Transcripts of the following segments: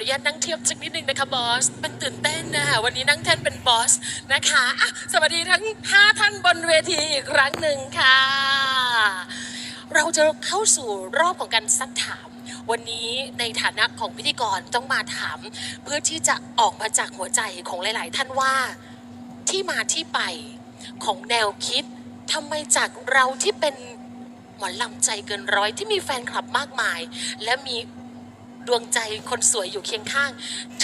อนุญาตนั่งเทียบสักนิดนึงนะคะบอส มันตื่นเต้นนะคะวันนี้นั่งแท่นเป็นบอสนะคะอะสวัสดีทั้ง 5 ท่านบนเวทีอีกครั้งหนึ่งค่ะ เราจะเข้าสู่รอบของการซักถาม วันนี้ในฐานะของพิธีกรต้องมาถาม เพื่อที่จะออกมาจากหัวใจของหลาย ๆ ท่านว่าที่มาที่ไปของแนวคิดทำไมจากเราที่เป็นหมอลำใจเกินร้อยที่มีแฟนคลับมากมาย และมี ดวงใจคนสวยอยู่เคียงข้าง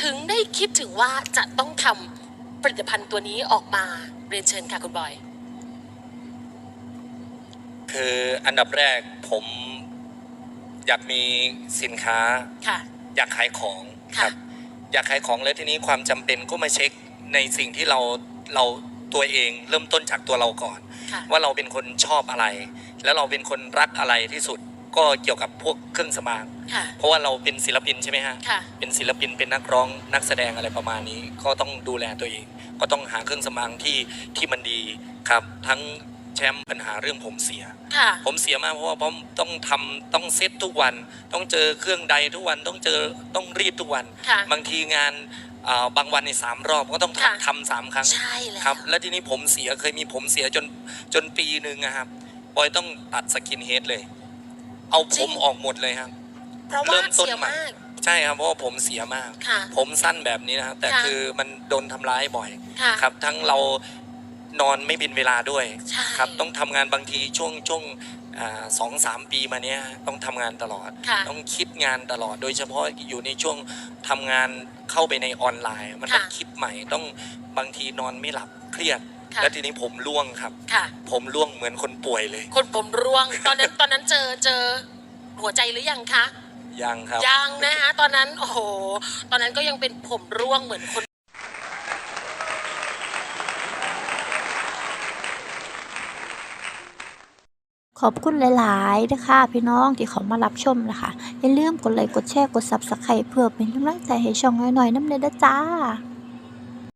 ถึงได้คิดถึงว่าจะต้องทำผลิตภัณฑ์ตัวนี้ออกมาเรียนเชิญค่ะคุณบอย คืออันดับแรกผมอยากมีสินค้า ค่ะ อยากขายของค่ะครับ อยากขายของแล้วทีนี้ความจำเป็นก็มาเช็คในสิ่งที่เราเราตัวเองเริ่มต้นจากตัวเราก่อน ค่ะ ว่าเราเป็นคนชอบอะไร แล้วเราเป็นคนรักอะไรที่สุด ก็เกี่ยวกับพวกเครื่องสมางค่ะ เพราะว่าเราเป็นศิลปินใช่ไหมฮะ ค่ะ เป็นศิลปินเป็นนักร้องนักแสดงอะไรประมาณนี้ ก็ต้องดูแลตัวเอง ก็ต้องหาเครื่องสมางที่ที่มันดีครับ ทั้งแชมป์ปัญหาเรื่องผมเสีย ค่ะ ผมเสียมากเพราะว่าผมต้องทำต้องเซตทุกวัน ต้องเจอเครื่องใดทุกวันต้องเจอต้องรีดทุกวัน ค่ะ บางทีงานอ่าบางวันในสามรอบก็ต้องค่ะ ทำทำสามครั้ง ใช่แล้ว ครับ แล้วทีนี้ผมเสียเคยมีผมเสียจนจนปีหนึ่งอะครับบอยต้องตัดสกินเฮดเลย เอาผมออกหมดเลยครับ เพราะเริ่ว่ามต้นเสียใหม่มาก ใช่ครับเพราะว่าผมเสียมากค่ะผมสั้นแบบนี้นะครับแต่ค่ะคือมันโดนทำร้ายบ่อยค่ะครับ ทั้งเรานอนไม่เป็นเวลาด้วยใช่ครับ ต้องทำงานบางทีช่วงช่วงอ่าสองสามปีมาเนี้ยต้องทำงานตลอดค่ะต้องคิดงานตลอด โดยเฉพาะอยู่ในช่วงทำงานเข้าไปในออนไลน์ มันต้องค่ะคิดใหม่ต้องบางทีนอนไม่หลับเครียด ค่ะ แล้วทีนี้ผมร่วงครับ ค่ะ ผมร่วงเหมือนคนป่วยเลย คนผมร่วง ตอนนั้นตอนนั้นเจอเจอหัวใจหรือยังคะ ยังครับ ยังนะคะตอนนั้นโอ้โห ตอนนั้นก็ยังเป็นผมร่วงเหมือนคน ขอบคุณหลายๆนะคะพี่น้องที่เขามารับชมนะคะ อย่าลืมกดไลค์กดแชร์กด Subscribe เพื่อเป็นกำลังใจให้ช่องน้อยๆน้ำเนยเด้อจ้า